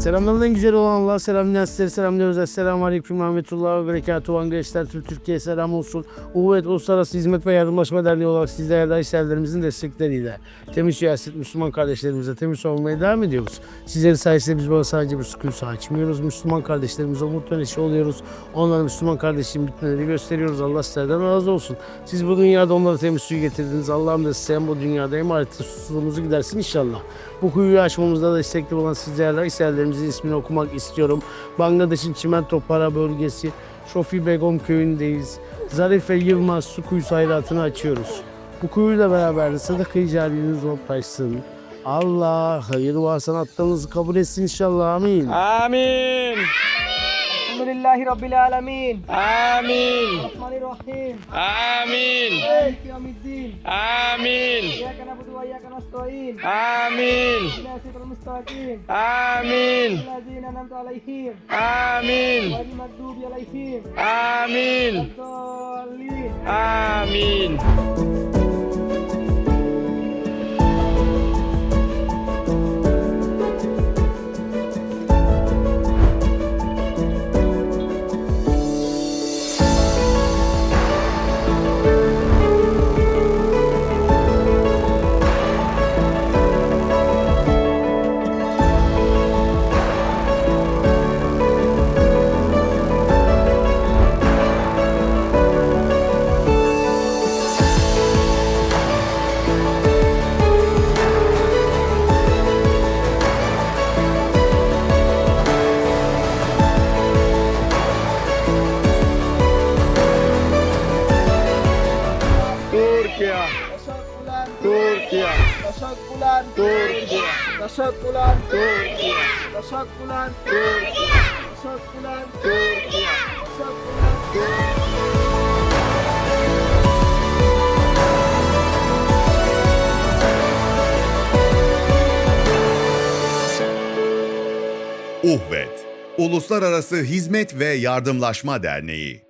Selamların en güzeli olan Allah'a selamlayan sizlere selamlıyoruz. Esselamu Aleyküm Rahmetullah ve Berekatuhu. Angreşler Türk Türkiye selam olsun. Uvvet Uluslararası Hizmet ve Yardımlaşma Derneği olarak sizlere dahi serlerimizin destekleriyle temiz siyaset Müslüman kardeşlerimize temiz olmaya devam ediyoruz. Sizlerin sayesinde biz bana sadece bir sükun açmıyoruz. Müslüman kardeşlerimize umut ve neşe oluyoruz. Onlara Müslüman kardeşliğin bitmeleri gösteriyoruz. Allah sizlerden razı olsun. Siz bu dünyada onlara temiz suyu getirdiniz. Allah'ım da size bu dünyada hem ahirette susuzluğumuzu gidersin inşallah. Bu kuyuyu aşmamızda da destekli olan sizlerler, hisselerlerimizin ismini okumak istiyorum. Bangladeş'in Çimento Para bölgesi, Şofi Begom köyündeyiz. Zarife Yılmaz su kuyusu hayratını açıyoruz. Bu kuyuyla beraber sadık icariyiniz noktaşsın. Allah hayır ve hasanatlarınızı kabul etsin inşallah. Amin. Amin. Alhamdulillahi Rabbil Alamin. Amin. Rahmanirrahim Amin. Amin. Amin. Amin. Amin. Amin Amin Amin. Amin Amin. Teşekkürler Türkiye. Teşekkürler. Türkiye. Teşekkürler. Türkiye. Teşekkürler. Türkiye. Teşekkürler. Türkiye. Teşekkürler. Uhvet, Uluslararası Hizmet ve Yardımlaşma Derneği.